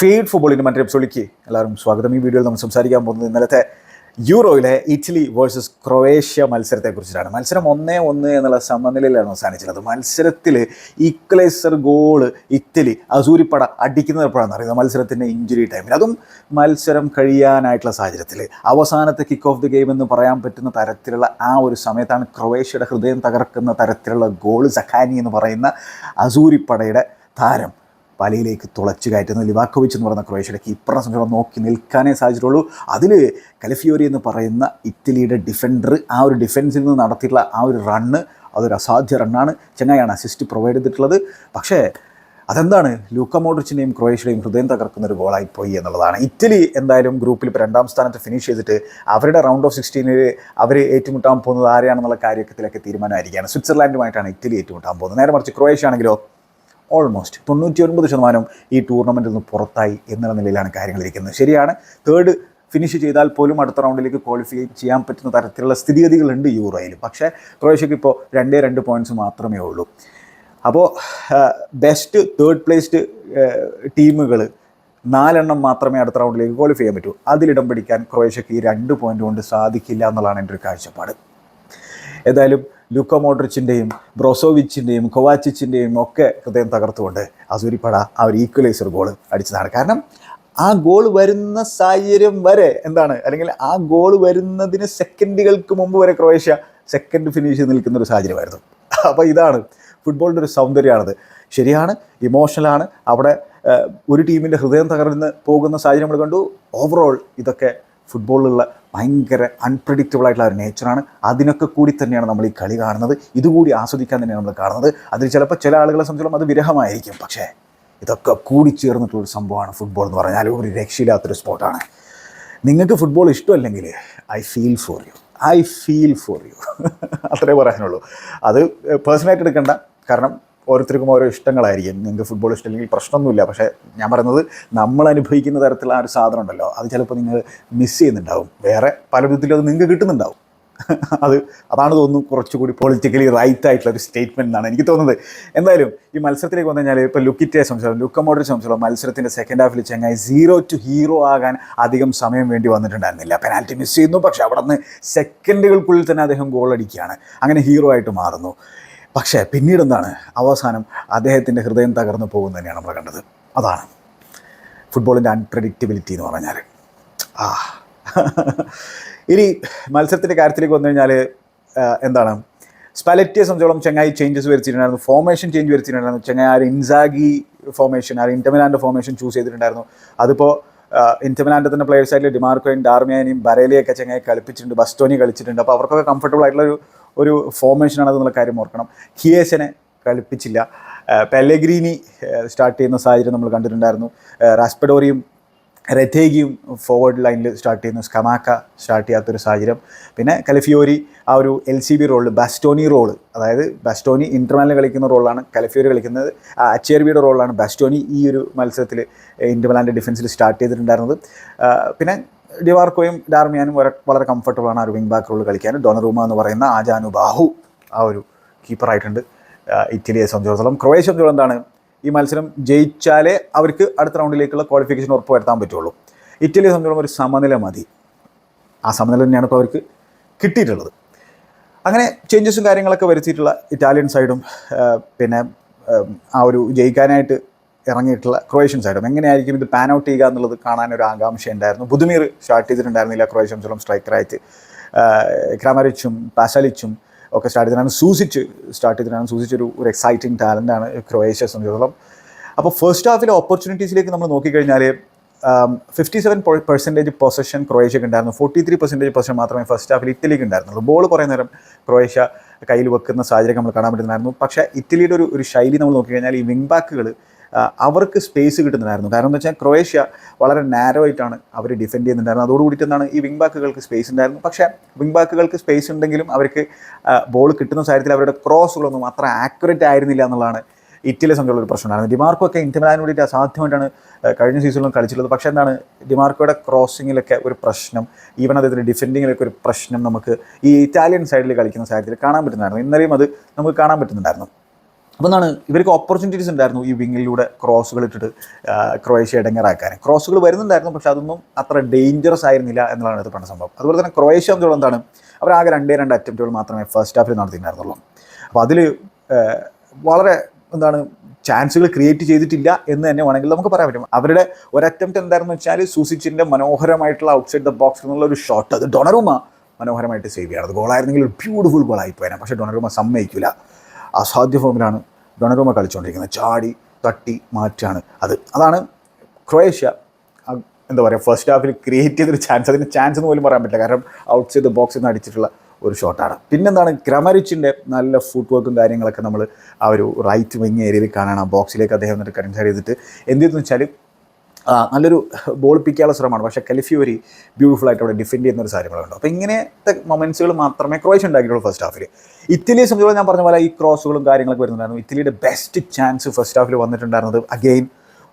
Feed ഫുട്ബോളിന്റെ മറ്റൊരു എപ്പിസോഡിലേക്ക് എല്ലാവരും സ്വാഗതം. ഈ വീഡിയോയിൽ നമ്മൾ സംസാരിക്കാൻ പോകുന്നത് ഇന്നലത്തെ യൂറോയിലെ ഇറ്റലി വേഴ്സസ് ക്രൊയേഷ്യ മത്സരത്തെക്കുറിച്ചിട്ടാണ്. മത്സരം ഒന്നേ ഒന്ന് എന്നുള്ള സമനിലയിലാണ് അവസാനിച്ചത് മത്സരത്തിൽ ഈക്വലൈസർ ഗോൾ ഇറ്റലി അസൂരിപ്പട അടിക്കുന്നത് എപ്പോഴാണെന്ന് അറിയുന്നത് മത്സരത്തിന്റെ ഇഞ്ചുറി ടൈമിൽ അതും മത്സരം കഴിയാനായിട്ടുള്ള സാഹചര്യത്തിൽ. അവസാനത്തെ കിക്ക് ഓഫ് ദി ഗെയിം എന്ന് പറയാൻ പറ്റുന്ന തരത്തിലുള്ള ആ ഒരു സമയത്താണ് ക്രൊയേഷ്യയുടെ ഹൃദയം തകർക്കുന്ന തരത്തിലുള്ള ഗോൾ സഖാനി എന്ന് പറയുന്ന അസൂരിപ്പടയുടെ താരം വലയിലേക്ക് തുളച്ചു കയറ്റുന്ന ലിവാക്കോവിച്ച് എന്ന് പറയുന്ന ക്രൊയേഷ്യയുടെ കീപ്പറിനെ സംബന്ധിച്ചോളം നോക്കി നിൽക്കാനേ സാധിച്ചിട്ടുള്ളൂ. അതിൽ കലഫിയോരി എന്ന് പറയുന്ന ഇറ്റലിയുടെ ഡിഫൻഡർ ആ ഒരു ഡിഫൻസിൽ നിന്ന് നടത്തിയിട്ടുള്ള ആ ഒരു റണ്ണ് അതൊരു അസാധ്യ റണ്ണാണ് ചെങ്ങായാണ് അസിസ്റ്റ് പ്രൊവൈഡ് ചെയ്തിട്ടുള്ളത്. പക്ഷേ അതെന്താണ്? ലൂക്ക മോഡ്രിച്ചിന്റെയും ക്രൊയേഷ്യയുടെയും ഹൃദയം തകർക്കുന്ന ഒരു ഗോളായി പോയി എന്നുള്ളതാണ്. ഇറ്റലി എന്തായാലും ഗ്രൂപ്പിൽ ഇപ്പോൾ രണ്ടാം സ്ഥാനത്ത് ഫിനിഷ് ചെയ്തിട്ട് അവരുടെ റൗണ്ട് ഓഫ് സിക്സ്റ്റീനിൽ അവർ ഏറ്റുമുട്ടാൻ പോകുന്നത് ആരെയാണെന്നുള്ള കാര്യത്തിലൊക്കെ തീരുമാനമായിരിക്കുകയാണ്. സ്വിറ്റ്സർലാൻഡുമായിട്ടാണ് ഇറ്റലി ഏറ്റുമുട്ടാൻ പോകുന്നത്. നേരെ മറിച്ച് ക്രൊയേഷ്യ ആണെങ്കിലോ ഓൾമോസ്റ്റ് തൊണ്ണൂറ്റി ഒൻപത് ശതമാനം ഈ ടൂർണമെന്റിൽ നിന്ന് പുറത്തായി എന്നുള്ള നിലയിലാണ് കാര്യങ്ങളിരിക്കുന്നത് ശരിയാണ് തേർഡ് ഫിനിഷ് ചെയ്താൽ പോലും അടുത്ത റൗണ്ടിലേക്ക് ക്വാളിഫൈ ചെയ്യാൻ പറ്റുന്ന തരത്തിലുള്ള സ്ഥിതിഗതികളുണ്ട് യൂറോയിൽ പക്ഷേ ക്രൊയേഷ്യക്ക് ഇപ്പോൾ രണ്ടേ രണ്ട് പോയിന്റ്സ് മാത്രമേ ഉള്ളൂ. അപ്പോൾ ബെസ്റ്റ് തേർഡ് പ്ലേസ്ഡ് ടീമുകൾ നാലെണ്ണം മാത്രമേ അടുത്ത റൗണ്ടിലേക്ക് ക്വാളിഫൈ ചെയ്യാൻ പറ്റൂ. അതിലിടം പിടിക്കാൻ ക്രൊയേഷ്യക്ക് ഈ രണ്ട് പോയിന്റ് കൊണ്ട് സാധിക്കില്ല എന്നുള്ളതാണ് എന്റെ ഒരു കാഴ്ചപ്പാട്. ഏതായാലും ലുക്ക മോഡ്രിച്ചിന്റെയും ബ്രോസോവിച്ചിന്റെയും കൊവാച്ചിച്ചിന്റെയും ഒക്കെ ഹൃദയം തകർത്തുകൊണ്ട് അസൂരിപ്പട ആ ഒരു ഈക്വലൈസർ ഗോൾ അടിച്ചതാണ്. കാരണം ആ ഗോൾ വരുന്ന സാഹചര്യം വരെ എന്താണ്? അല്ലെങ്കിൽ ആ ഗോൾ വരുന്നതിന് സെക്കൻഡുകൾക്ക് മുമ്പ് വരെ ക്രൊയേഷ്യ സെക്കൻഡ് ഫിനിഷ് നിൽക്കുന്ന ഒരു സാഹചര്യമായിരുന്നു. അപ്പോൾ ഇതാണ് ഫുട്ബോളിന്റെ ഒരു സൗന്ദര്യമാണത്. ശരിയാണ് ഇമോഷണലാണ് അവിടെ ഒരു ടീമിന്റെ ഹൃദയം തകർന്ന് പോകുന്ന സാഹചര്യം നമ്മൾ കണ്ടു. ഓവറോൾ ഇതൊക്കെ ഫുട്ബോളിലുള്ള ഭയങ്കര അൺപ്രഡിക്റ്റബിൾ ആയിട്ടുള്ള ഒരു നേച്ചറാണ് അതിനൊക്കെ കൂടി തന്നെയാണ് നമ്മൾ ഈ കളി കാണുന്നത്. ഇതുകൂടി ആസ്വദിക്കാൻ തന്നെയാണ് നമ്മൾ കാണുന്നത്. അതിൽ ചിലപ്പോൾ ചില ആളുകളെ സംബന്ധിച്ചോളം അത് വിരഹമായിരിക്കും. പക്ഷേ ഇതൊക്കെ കൂടി ചേർന്നിട്ടുള്ളൊരു സംഭവമാണ് ഫുട്ബോൾ എന്ന് പറഞ്ഞാൽ. ഒരു രക്ഷയില്ലാത്തൊരു സ്പോർട്ടാണ് നിങ്ങൾക്ക് ഫുട്ബോൾ ഇഷ്ടമല്ലെങ്കിൽ I feel for you I feel for you അത്രേ പറയാനുള്ളൂ. അത് പേഴ്സണലായിട്ട് എടുക്കണ്ട. കാരണം ഓരോരുത്തർക്കും ഓരോ ഇഷ്ടങ്ങളായിരിക്കും. നിങ്ങൾക്ക് ഫുട്ബോൾ ഇഷ്ടമില്ലെങ്കിൽ പ്രശ്നമൊന്നുമില്ല. പക്ഷേ ഞാൻ പറയുന്നത് നമ്മൾ അനുഭവിക്കുന്ന തരത്തിലുള്ള ആ ഒരു സാധനം ഉണ്ടല്ലോ. അത് ചിലപ്പോൾ നിങ്ങൾ മിസ് ചെയ്യുന്നുണ്ടാവും. വേറെ പല വിധത്തിലും അത് നിങ്ങൾക്ക് കിട്ടുന്നുണ്ടാവും. അത് അതാണ് തോന്നുന്നു കുറച്ചുകൂടി പൊളിറ്റിക്കലി റൈറ്റ് ആയിട്ടുള്ള ഒരു സ്റ്റേറ്റ്മെന്റ് എന്നാണ് എനിക്ക് തോന്നുന്നത്. എന്തായാലും ഈ മത്സരത്തിലേക്ക് വന്നു കഴിഞ്ഞാൽ ഇപ്പോൾ ലുക്കിറ്റേ സംബന്ധിച്ചോളം ലുക്ക മോഡ്രിച്ച് സംബന്ധിച്ചോളം മത്സരത്തിന്റെ സെക്കൻഡ് ഹാഫിൽ ചെങ്ങായി സീറോ ടു ഹീറോ ആകാൻ അധികം സമയം വേണ്ടി വന്നിട്ടുണ്ടായിരുന്നില്ല. പെനാൽറ്റി മിസ് ചെയ്യുന്നു. പക്ഷേ അവിടെ നിന്ന് സെക്കൻഡുകൾക്കുള്ളിൽ തന്നെ അദ്ദേഹം ഗോൾ അടിക്കുകയാണ്. അങ്ങനെ ഹീറോ ആയിട്ട് മാറുന്നു. പക്ഷേ പിന്നീട് എന്താണ് അവസാനം അദ്ദേഹത്തിന്റെ ഹൃദയം തകർന്നു പോകുന്നത് തന്നെയാണ് നമ്മൾ കണ്ടത്. അതാണ് ഫുട്ബോളിന്റെ അൺപ്രഡിക്റ്റബിലിറ്റി എന്ന് പറഞ്ഞാൽ. ആ. ഇനി മത്സരത്തിന്റെ കാര്യത്തിലേക്ക് വന്നു കഴിഞ്ഞാൽ എന്താണ്? സ്പാലറ്റിയെ സംബന്ധിച്ചോളം ചെങ്ങായി ചേഞ്ചസ് വരുത്തിയിട്ടുണ്ടായിരുന്നു. ഫോർമേഷൻ ചേഞ്ച് വരുത്തിയിട്ടുണ്ടായിരുന്നു. ചെങ്ങായി ആ ഒരു ഇൻസാഗി ഫോർമേഷൻ ആ ഒരു ഇന്റർമിലാന്റെ ഫോർമേഷൻ ചൂസ് ചെയ്തിട്ടുണ്ടായിരുന്നു. അതിപ്പോൾ ഇന്റർമിലാന്റെ തന്നെ പ്ലേയേഴ്സ് ആയിട്ട് ഡിമാർക്കോയും ഡാർമിയാനെയും ബരേലിയൊക്കെ ചെങ്ങായി കളിപ്പിച്ചിട്ടുണ്ട് ബസ്റ്റോനി കളിച്ചിട്ടുണ്ട്. അപ്പോൾ അവർക്കൊക്കെ കംഫർട്ടബിൾ ആയിട്ടുള്ള ഒരു ഒരു ഫോർമേഷനാണ് എന്നുള്ള കാര്യം ഓർക്കണം. ഹിയേസിനെ കളിപ്പിച്ചില്ല. പെല്ലഗ്രീനി സ്റ്റാർട്ട് ചെയ്യുന്ന സാഹചര്യം നമ്മൾ കണ്ടിട്ടുണ്ടായിരുന്നു. റാസ്പെഡോറിയും റെഥേഗിയും ഫോർവേഡ് ലൈനിൽ സ്റ്റാർട്ട് ചെയ്യുന്നു സ്കമാക്ക സ്റ്റാർട്ട് ചെയ്യാത്തൊരു സാഹചര്യം. പിന്നെ കലഫിയോരി ആ ഒരു L C B role Bastoni role അതായത് ബാസ്റ്റോണി ഇന്റർമാലിൽ കളിക്കുന്ന റോളാണ് കലഫിയോരി കളിക്കുന്നത്. അച്ചേർബിയുടെ റോളാണ് ബാസ്റ്റോണി ഈ ഒരു മത്സരത്തിൽ ഇന്റർമാലിന്റെ ഡിഫൻസിൽ സ്റ്റാർട്ട് ചെയ്തിട്ടുണ്ടായിരുന്നത്. പിന്നെ ഡിവാർക്കോയും ഡാർമിയാനും വളരെ കംഫർട്ടബിളാണ് ആ ഒരു വിങ് ബാക്ക് റോൾ കളിക്കാൻ. ഡൊണറൂമ എന്ന് പറയുന്ന ആജാനു ബാഹു ആ ഒരു കീപ്പറായിട്ടുണ്ട് ഇറ്റലിയെ സംബന്ധിച്ചിടത്തോളം. ക്രൊയേഷ്യ സംബന്ധിച്ചിടത്തോളം എന്താണ് ഈ മത്സരം ജയിച്ചാലേ അവർക്ക് അടുത്ത റൗണ്ടിലേക്കുള്ള ക്വാളിഫിക്കേഷൻ ഉറപ്പ് വരുത്താൻ പറ്റുള്ളൂ. ഇറ്റലിയെ സംബന്ധിച്ചോളം ഒരു സമനില മതി. ആ സമനില തന്നെയാണ് ഇപ്പോൾ അവർക്ക് കിട്ടിയിട്ടുള്ളത്. അങ്ങനെ ചേഞ്ചസും കാര്യങ്ങളൊക്കെ വരുത്തിയിട്ടുള്ള ഇറ്റാലിയൻ സൈഡും പിന്നെ ആ, ഒരു ജയിക്കാനായിട്ട് ഇറങ്ങിയിട്ടുള്ള ക്രൊയേഷ്യൻ സൈഡും എങ്ങനെയായിരിക്കും ഇത് പാൻ ഔട്ട് ചെയ്യുക എന്നുള്ളത് കാണാനൊരു ആകാംക്ഷ ഉണ്ടായിരുന്നു ബുധമീർ സ്റ്റാർട്ട് ചെയ്തിട്ടുണ്ടായിരുന്നില്ല ക്രൊയേഷ്യൻ സ്ട്രൈക്കറായിട്ട് ക്രാമരിച്ചും പാസലിച്ചും ഒക്കെ സ്റ്റാർട്ട് ചെയ്തിട്ടാണ് സൂസിച്ച് സ്റ്റാർട്ട് ചെയ്തിട്ടാണ് സൂസിച്ച് ഒരു ഒരു എക്സൈറ്റിംഗ് ആണ് ക്രൊയേഷ്യ സംബന്ധിച്ചിടത്തോളം. അപ്പോൾ ഫസ്റ്റ് ഹാഫിലെ ഓപ്പർച്യൂണിറ്റീസിലേക്ക് നമ്മൾ നോക്കിക്കഴിഞ്ഞാൽ ഫിഫ്റ്റി സെവൻ പെർസെന്റേജ് പൊസഷൻ ക്രൊയേഷ്യക്ക് ഉണ്ടായിരുന്നു. ഫോർട്ടി ത്രീ പെർസെന്റേജ് പൊസഷൻ മാത്രമേ ഫസ്റ്റ് ഹാഫിൽ ഇറ്റലിക്ക് ഉണ്ടായിരുന്നുള്ളൂ. ബോൾ കുറേ നേരം ക്രൊയേഷ്യ കയ്യിൽ വെക്കുന്ന സാഹചര്യം നമ്മൾ കാണാൻ പറ്റുന്നുണ്ടായിരുന്നു. പക്ഷേ ഇറ്റലിയുടെ ഒരു ഒരു ശൈലി നമ്മൾ നോക്കിക്കഴിഞ്ഞാൽ ഈ വിങ് ബാക്കുകൾ അവർക്ക് സ്പേസ് കിട്ടുന്നുണ്ടായിരുന്നു. കാരണം എന്താ വെച്ചാൽ ക്രൊയേഷ്യ വളരെ നാരോ ആയിട്ടാണ് അവർ ഡിഫെൻഡ് ചെയ്യുന്നുണ്ടായിരുന്നത്. അതോടുകൂടിയിട്ട് എന്താണ് ഈ വിങ് ബാക്കുകൾക്ക് സ്പേസ് ഉണ്ടായിരുന്നു. പക്ഷേ വിങ് ബാക്കുകൾക്ക് സ്പേസ് ഉണ്ടെങ്കിലും അവർക്ക് ബോൾ കിട്ടുന്ന സാഹചര്യത്തിൽ അവരുടെ ക്രോസുകളൊന്നും അത്ര ആക്യുറേറ്റ് ആയിരുന്നില്ല എന്നുള്ളതാണ് ഇറ്റലിയെ സംബന്ധിച്ചുള്ള ഒരു പ്രശ്നമായിരുന്നു ഡിമാർക്കോ ഒക്കെ ഇന്റർമിലാൻ വേണ്ടിയിട്ട് അസാധ്യമായിട്ടാണ് കഴിഞ്ഞ സീസണിലും കളിച്ചിട്ടുള്ളത് പക്ഷേ എന്താണ് ഡിമാർക്കോയുടെ ക്രോസിങ്ങിലൊക്കെ ഒരു പ്രശ്നം ഈവൻ അദ്ദേഹത്തിന്റെ ഡിഫെൻഡിങ്ങിലൊക്കെ ഒരു പ്രശ്നം നമുക്ക് ഈ ഇറ്റാലിയൻ സൈഡിൽ കളിക്കുന്ന സാഹചര്യത്തിൽ കാണാൻ പറ്റുന്നതായിരുന്നു. ഇന്നലെയും അത് നമുക്ക് കാണാൻ പറ്റുന്നുണ്ടായിരുന്നു. അപ്പോൾ എന്താണ് ഇവർക്ക് ഓപ്പർച്യൂണിറ്റീസ് ഉണ്ടായിരുന്നു ഈ വിങ്ങിലൂടെ ക്രോസുകൾ ഇട്ടിട്ട് ക്രൊയേഷ്യ ഇടങ്ങറാക്കാൻ. ക്രോസുകൾ വരുന്നുണ്ടായിരുന്നു പക്ഷേ അതൊന്നും അത്ര ഡേഞ്ചറസ് ആയിരുന്നില്ല എന്നുള്ളതാണ് ഇത് പറഞ്ഞ സംഭവം. അതുപോലെ തന്നെ ക്രൊയേഷ്യ എന്നുള്ള എന്താണ് അവർ ആകെ രണ്ടേ രണ്ട് അറ്റംപ്റ്റുകൾ മാത്രമേ ഫസ്റ്റ് ഹാഫിൽ നടത്തിയിട്ടുണ്ടായിരുന്നുള്ളൂ. അപ്പോൾ അതിൽ വളരെ എന്താണ് ചാൻസുകൾ ക്രിയേറ്റ് ചെയ്തിട്ടില്ല എന്ന് തന്നെ വേണമെങ്കിൽ നമുക്ക് പറയാൻ പറ്റും. അവരുടെ ഒരു അറ്റംപ്റ്റ് എന്തായിരുന്നു വെച്ചാൽ സൂസിച്ചിന്റെ മനോഹരമായിട്ടുള്ള ഔട്ട്സൈഡ് ദ ബോക്സ് എന്നുള്ള ഒരു ഷോട്ട് അത് ഡൊണറുമ മനോഹരമായിട്ട് സേവ് ചെയ്യണം. അത് ഗോളായിരുന്നെങ്കിൽ ഒരു ബ്യൂട്ടിഫുൾ ഗോളായി പോയാൽ പക്ഷേ ഡൊണറുമ സമ്മതിക്കില്ല അസാധ്യ ഫോമിലാണ് ഡൊണറുമ കളിച്ചുകൊണ്ടിരിക്കുന്നത്. ചാടി തട്ടി മാറ്റാണ്. അത് അതാണ് ക്രൊയേഷ്യ. എന്താ പറയുക ഫസ്റ്റ് ഹാഫിൽ ക്രിയേറ്റ് ചെയ്തൊരു ചാൻസ് അതിന് ചാൻസ് എന്ന് പോലും പറയാൻ പറ്റില്ല. കാരണം ഔട്ട്സൈഡ് ദ ബോക്സിൽ നിന്ന് അടിച്ചിട്ടുള്ള ഒരു ഷോട്ടാണ് പിന്നെന്താണ് ക്രമരിച്ചിന്റെ നല്ല ഫുട് വർക്കും കാര്യങ്ങളൊക്കെ നമ്മൾ ആ ഒരു റൈറ്റ് വിങ് ഏരിയയിൽ കാണാൻ ആ ബോക്സിലേക്ക് അദ്ദേഹം എന്നിട്ട് കൺസിഡർ ചെയ്തിട്ട് എന്ത് ചെയ്തെന്ന് വെച്ചാൽ നല്ലൊരു ബോൾ പിക്കാനുള്ള ശ്രമമാണ്. പക്ഷേ കലിഫ്യൂരി ബ്യൂട്ടിഫുൾ ആയിട്ട് അവിടെ ഡിഫെൻഡ് ചെയ്യുന്ന ഒരു കാര്യങ്ങളുണ്ട് അപ്പോൾ ഇങ്ങനത്തെ മൊമെന്റ്സുകൾ മാത്രമേ ക്രോയേഷ്യ ഉണ്ടാക്കിയിട്ടുള്ളൂ ഫസ്റ്റ് ഹാഫിൽ ഇറ്റലിയെ സംബന്ധിച്ചോളം ഞാൻ പറഞ്ഞ പോലെ ഈ ക്രോസുകളും കാര്യങ്ങളൊക്കെ വരുന്നുണ്ടായിരുന്നു. ഇറ്റലിയുടെ ബെസ്റ്റ് ചാൻസ് ഫസ്റ്റ് ഹാഫിൽ വന്നിട്ടുണ്ടായിരുന്നത് അഗെയിൻ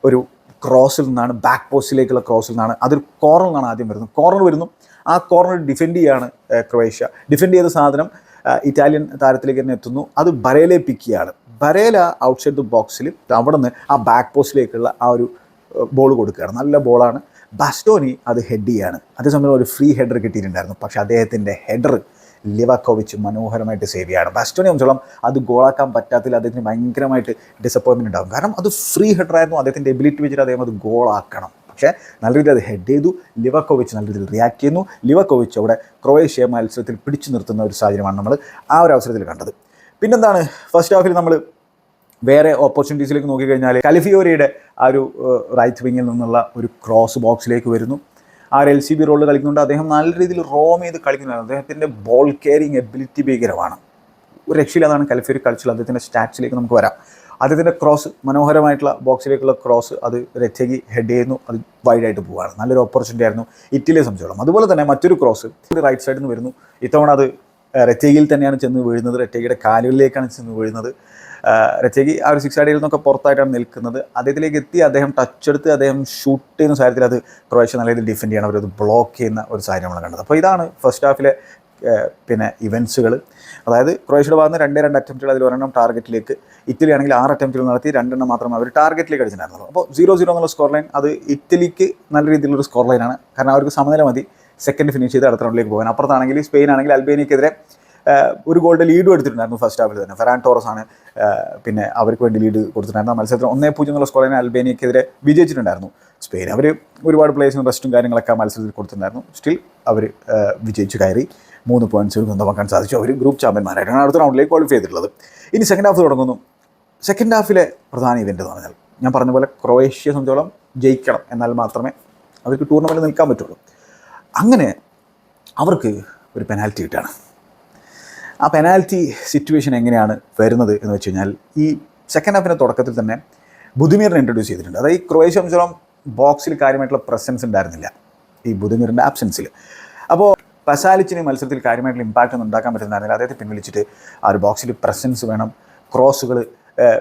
ഒരു ക്രോസിൽ നിന്നാണ് ബാക്ക് പോസ്റ്റിലേക്കുള്ള ക്രോസിൽ നിന്നാണ്. അതൊരു കോർണർ നിന്നാണ് ആദ്യം വരുന്നത്. കോർണർ വരുന്നു. ആ കോർണർ ഡിഫെൻഡ് ചെയ്യാണ് ക്രൊയേഷ്യ. ഡിഫെൻഡ് ചെയ്ത സാധനം ഇറ്റാലിയൻ താരത്തിലേക്ക് തന്നെ എത്തുന്നു. അത് ബരേലെ പിക്കിയാണ് ബരേല ഔട്ട്സൈഡ് ദ ബോക്സിൽ അവിടെ നിന്ന് ആ ബാക്ക് പോസ്റ്റിലേക്കുള്ള ആ ഒരു ബോൾ കൊടുക്കുകയാണ്. നല്ല ബോളാണ്. ബാസ്റ്റോനി അത് ഹെഡ് ചെയ്യാണ്. അതേസമയം ഒരു ഫ്രീ ഹെഡർ കിട്ടിയിട്ടുണ്ടായിരുന്നു. പക്ഷേ അദ്ദേഹത്തിന്റെ ഹെഡർ ലിവാക്കോവിച്ച് മനോഹരമായിട്ട് സേവ് ചെയ്യാണ്. ബാസ്റ്റോനെ സംബന്ധിച്ചോളം അത് ഗോളാക്കാൻ പറ്റാത്തതിൽ അദ്ദേഹത്തിന് ഭയങ്കരമായിട്ട് ഡിസപ്പോയിൻമെന്റ് ഉണ്ടാകും. കാരണം അത് ഫ്രീ ഹെഡറായിരുന്നു അദ്ദേഹത്തിന്റെ എബിലിറ്റി വെച്ചിട്ട് അദ്ദേഹം അത് ഗോളാക്കണം പക്ഷേ നല്ല രീതിയിൽ അത് ഹെഡ് ചെയ്തു. ലിവക്കോവിച്ച് നല്ല രീതിയിൽ റിയാക്ട് ചെയ്യുന്നു. ലിവക്കോവിച്ച് അവിടെ ക്രൊയേഷ്യ മത്സരത്തിൽ പിടിച്ചു നിർത്തുന്ന ഒരു സാഹചര്യമാണ് നമ്മൾ ആ ഒരു അവസരത്തിൽ കണ്ടത്. പിന്നെന്താണ്? ഫസ്റ്റ് ഹാഫിൽ നമ്മൾ വേറെ ഓപ്പർച്യൂണിറ്റീസിലേക്ക് നോക്കിക്കഴിഞ്ഞാൽ കലിഫിയോരയുടെ ആ ഒരു റൈറ്റ് വിങ്ങിൽ നിന്നുള്ള ഒരു ക്രോസ് ബോക്സിലേക്ക് വരുന്നു. ആ എൽ സി ബി റോൾ കളിക്കുന്നുണ്ട്. അദ്ദേഹം നല്ല രീതിയിൽ റോം ചെയ്ത് കളിക്കുന്നുണ്ട്. അദ്ദേഹത്തിന്റെ ബോൾ കെയറിങ് എബിലിറ്റി ഭീകരമാണ്. ഒരു രക്ഷയില്ലാതാണ് കലിഫിയോരി കളിച്ചുള്ളത് അദ്ദേഹത്തിന്റെ സ്റ്റാറ്റ്സിലേക്ക് നമുക്ക് വരാം. അദ്ദേഹത്തിന്റെ ക്രോസ് മനോഹരമായിട്ടുള്ള ബോക്സിലേക്കുള്ള ക്രോസ് അത് രക്ഷകി ഹെഡ് ചെയ്യുന്നു. അത് വൈഡായിട്ട് പോവുകയാണ്. നല്ലൊരു ഓപ്പർച്യൂണിറ്റി ആയിരുന്നു ഇറ്റലിയെ സംബന്ധിച്ചോളം. അതുപോലെ തന്നെ മറ്റൊരു ക്രോസ് റൈറ്റ് സൈഡിൽ നിന്ന് വരുന്നു. ഇത്തവണ അത് റെറ്റേഗിയിൽ തന്നെയാണ് ചെന്ന് വീഴുന്നത്. റെറ്റേഗിയുടെ കാലുകളിലേക്കാണ് ചെന്ന് വീഴുന്നത്. രച്ചേക്ക് ആ ഒരു സിക്സ് അടിയിൽ നിന്നൊക്കെ പുറത്തായിട്ടാണ് നിൽക്കുന്നത്. അദ്ദേഹത്തിലേക്ക് എത്തി അദ്ദേഹം ടച്ച് എടുത്ത് അദ്ദേഹം ഷൂട്ട് ചെയ്യുന്ന സാഹചര്യത്തിൽ അത് ക്രൊയേഷ്യ നല്ല രീതിയിൽ ഡിഫെൻഡ് ചെയ്യണം. അവരത് ബ്ലോക്ക് ചെയ്യുന്ന ഒരു സാഹചര്യം നമ്മൾ കണ്ടത്. അപ്പോൾ ഇതാണ് ഫസ്റ്റ് ഹാഫിലെ പിന്നെ ഇവൻസുകൾ അതായത് ക്രൊയേഷ്യയുടെ ഭാഗത്ത് രണ്ടേ രണ്ട് അറ്റംപ്റ്റുകൾ അതിൽ ഒരെണ്ണം ടാർഗറ്റിലേക്ക് ഇറ്റലി ആണെങ്കിൽ ആറ് അറ്റംപ്റ്റുകൾ നടത്തി രണ്ടെണ്ണം മാത്രം അവർ ടാർഗറ്റിലേക്ക് അടിച്ചിട്ടുണ്ടായിരുന്നുള്ളൂ. അപ്പോൾ സീറോ സീറോ എന്നുള്ള സ്കോർ ലൈൻ അത് ഇറ്റലിക്ക് നല്ല രീതിയിലുള്ള സ്കോർ ലൈനാണ് കാരണം അവർക്ക് സമനില മതി സെക്കൻഡ് ഫിനിഷ് ചെയ്ത് അടുത്ത റൗണ്ടിലേക്ക് പോകാൻ. അപ്പുറത്താണെങ്കിൽ സ്പെയിൻ ആണെങ്കിൽ അൽബേനിയക്കെതിരെ ഒരു ഗോളിന്റെ ലീഡും എടുത്തിട്ടുണ്ടായിരുന്നു ഫസ്റ്റ് ഹാഫിൽ തന്നെ. ഫെറാൻ ടോറസ് ആണ് പിന്നെ അവർക്ക് വേണ്ടി ലീഡ് കൊടുത്തിട്ടുണ്ടായിരുന്നു മത്സരത്തിൽ ഒന്നേ പൂജ്യം എന്നുള്ള സ്കോറിനെ അൽബേനിയക്കെതിരെ വിജയിച്ചിട്ടുണ്ടായിരുന്നു. സ്പെയിൻ അവർ ഒരുപാട് പ്ലേയേഴ്സിനും റെസ്റ്റും കാര്യങ്ങളൊക്കെ ആ മത്സരത്തിൽ കൊടുത്തിട്ടുണ്ടായിരുന്നു. സ്റ്റിൽ അവർ വിജയിച്ചു കയറി മൂന്ന് പോയിന്റ്സ് സ്വന്തമാക്കാൻ സാധിച്ചു. അവർ ഗ്രൂപ്പ് ചാമ്പ്യന്മാരായിട്ടാണ് അടുത്ത റൗണ്ടിലേക്ക് ക്വാളിഫൈ ചെയ്തിട്ടുള്ളത്. ഇനി സെക്കൻഡ് ഹാഫ് തുടങ്ങുന്നു. സെക്കൻഡ് ഹാഫിലെ പ്രധാന ഇവന്റ് എന്ന് പറഞ്ഞാൽ ഞാൻ പറഞ്ഞ പോലെ ക്രൊയേഷ്യ സംബന്ധിച്ചോളം ജയിക്കണം. എന്നാൽ മാത്രമേ അവർക്ക് ടൂർണമെന്റ് നിൽക്കാൻ പറ്റുള്ളൂ. അങ്ങനെ അവർക്ക് ഒരു പെനാൽറ്റി കിട്ടുകയാണ്. ആ പെനാൽറ്റി സിറ്റുവേഷൻ എങ്ങനെയാണ് വരുന്നത് എന്ന് വെച്ച് കഴിഞ്ഞാൽ ഈ സെക്കൻഡ് ഹാഫിന്റെ തുടക്കത്തിൽ തന്നെ ബുദ്ധിമീറിനെ ഇൻട്രൊഡ്യൂസ് ചെയ്തിട്ടുണ്ട്. അതായത് ഈ ക്രൊയേഷ്യ സംബന്ധിച്ചോളം ബോക്സിൽ കാര്യമായിട്ടുള്ള പ്രസൻസ് ഉണ്ടായിരുന്നില്ല ഈ ബുദ്ധിമീറിന്റെ ആബ്സെൻസിൽ അപ്പോൾ പസാലിച്ചിന് മത്സരത്തിൽ കാര്യമായിട്ടുള്ള ഇമ്പാക്റ്റ് ഒന്നും ഉണ്ടാക്കാൻ പറ്റുന്നുണ്ടായിരുന്നില്ല അദ്ദേഹത്തെ പിൻവലിച്ചിട്ട് ആ ഒരു ബോക്സിൽ പ്രസൻസ് വേണം. ക്രോസുകൾ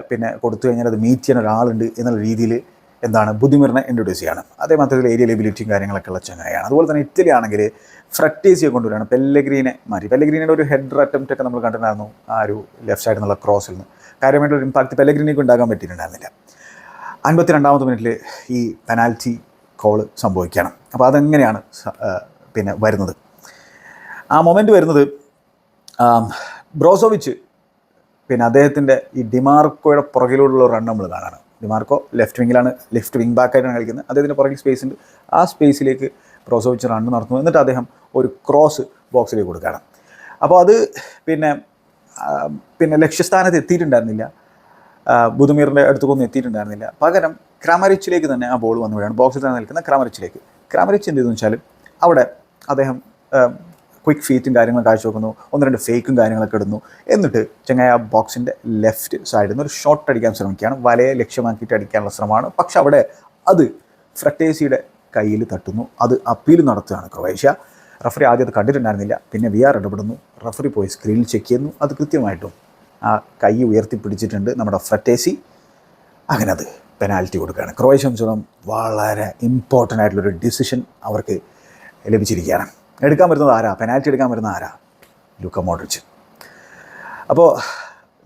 പിന്നെ കൊടുത്തു കഴിഞ്ഞാൽ അത് മീറ്റ് ചെയ്യുന്ന ഒരാളുണ്ട് എന്നുള്ള രീതിയിൽ എന്താണ് ബുദ്ധിമുറിനെ ഇൻട്രൊഡ്യൂസ് ചെയ്യണം. അതേമാത്രത്തിൽ ഏരിയ ലെബിലിറ്റിയും കാര്യങ്ങളൊക്കെ ഉള്ള ചങ്ങായാണ് അതുപോലെ തന്നെ ഇറ്റലി ആണെങ്കിൽ ഫ്രക്ടേസിയെ കൊണ്ടുവരികയാണ്. പെല്ലഗ്രീനെ മാറ്റി പെല്ലഗ്രീനയുടെ ഒരു ഹെഡർ അറ്റംപ്റ്റ് ഒക്കെ നമ്മൾ കണ്ടിട്ടുണ്ടായിരുന്നു ആ ഒരു ലെഫ്റ്റ് സൈഡിൽ നിന്നുള്ള ക്രോസിൽ നിന്ന്. കാര്യമായിട്ടൊരു ഇമ്പാക്റ്റ് പെല്ലഗ്രീനിക്ക് ഉണ്ടാകാൻ പറ്റിയിട്ടുണ്ടായിരുന്നില്ല. അൻപത്തി രണ്ടാമത്തെ മിനിറ്റിൽ ഈ പെനാൽറ്റി കോൾ സംഭവിക്കുകയാണ്. അപ്പോൾ അതെങ്ങനെയാണ് പിന്നെ വരുന്നത്? ആ മൊമെന്റ് വരുന്നത് ബ്രോസോവിച്ച് പിന്നെ അദ്ദേഹത്തിന്റെ ഈ ഡിമാർക്കോയുടെ പുറകിലുള്ള റൺ നമ്മൾ കാണാണ്. ഡിമാർക്കോ ലെഫ്റ്റ് വിങ്ങിലാണ് ലെഫ്റ്റ് വിങ് ബാക്കായിട്ടാണ് കളിക്കുന്നത്. അദ്ദേഹത്തിന്റെ പുറകിൽ സ്പേസ് ഉണ്ട്. ആ സ്പേസിലേക്ക് ബ്രോസോവിച്ച് റൺ നടത്തുന്നു. എന്നിട്ട് അദ്ദേഹം ഒരു ക്രോസ് ബോക്സിലേക്ക് കൊടുക്കുകയാണ്. അപ്പോൾ അത് പിന്നെ പിന്നെ ലക്ഷ്യസ്ഥാനത്ത് എത്തിയിട്ടുണ്ടായിരുന്നില്ല. ബുധമീറിന്റെ അടുത്തൊന്നും എത്തിയിട്ടുണ്ടായിരുന്നില്ല. പകരം ക്രാമരിച്ചിലേക്ക് തന്നെ ആ ബോൾ വന്നു വീഴാണ്. ബോക്സിൽ തന്നെ നിൽക്കുന്ന ക്രാമരിച്ചിലേക്ക് ക്രാമരിച്ച് എന്ത് ചെയ്തെന്ന് വെച്ചാൽ അവിടെ അദ്ദേഹം ക്വിക്ക് ഫീറ്റും കാര്യങ്ങളും കാഴ്ചവെക്കുന്നു. ഒന്ന് രണ്ട് ഫേക്കും കാര്യങ്ങളൊക്കെ ഇടുന്നു. എന്നിട്ട് ചങ്ങായ ആ ബോക്സിന്റെ ലെഫ്റ്റ് സൈഡിൽ നിന്ന് ഒരു ഷോട്ട് അടിക്കാൻ ശ്രമിക്കുകയാണ്. വലയെ ലക്ഷ്യമാക്കിയിട്ട് അടിക്കാനുള്ള ശ്രമമാണ്. പക്ഷെ അവിടെ അത് ഫ്രട്ടേസിയുടെ കയ്യിൽ തട്ടുന്നു. അത് അപ്പീൽ നടത്തുകയാണ് ക്രൊയേഷ്യ. റഫറി ആദ്യം അത് കണ്ടിട്ടുണ്ടായിരുന്നില്ല. പിന്നെ വി ആർ ഇടപെടുന്നു. റഫറി പോയി സ്ക്രീനിൽ ചെക്ക് ചെയ്യുന്നു. അത് കൃത്യമായിട്ടും ആ കൈ ഉയർത്തി പിടിച്ചിട്ടുണ്ട് നമ്മുടെ ഫ്രറ്റേസി അങ്ങനെ അത് പെനാൽറ്റി കൊടുക്കുകയാണ്. ക്രൊയേഷ്യ സംബന്ധിച്ചിടത്തോളം വളരെ ഇമ്പോർട്ടന്റ് ആയിട്ടുള്ളൊരു ഡിസിഷൻ അവർക്ക് ലഭിച്ചിരിക്കുകയാണ്. എടുക്കാൻ വരുന്നത് ആരാ? പെനാൽറ്റി എടുക്കാൻ വരുന്നത് ആരാ? Luka Modric. അപ്പോൾ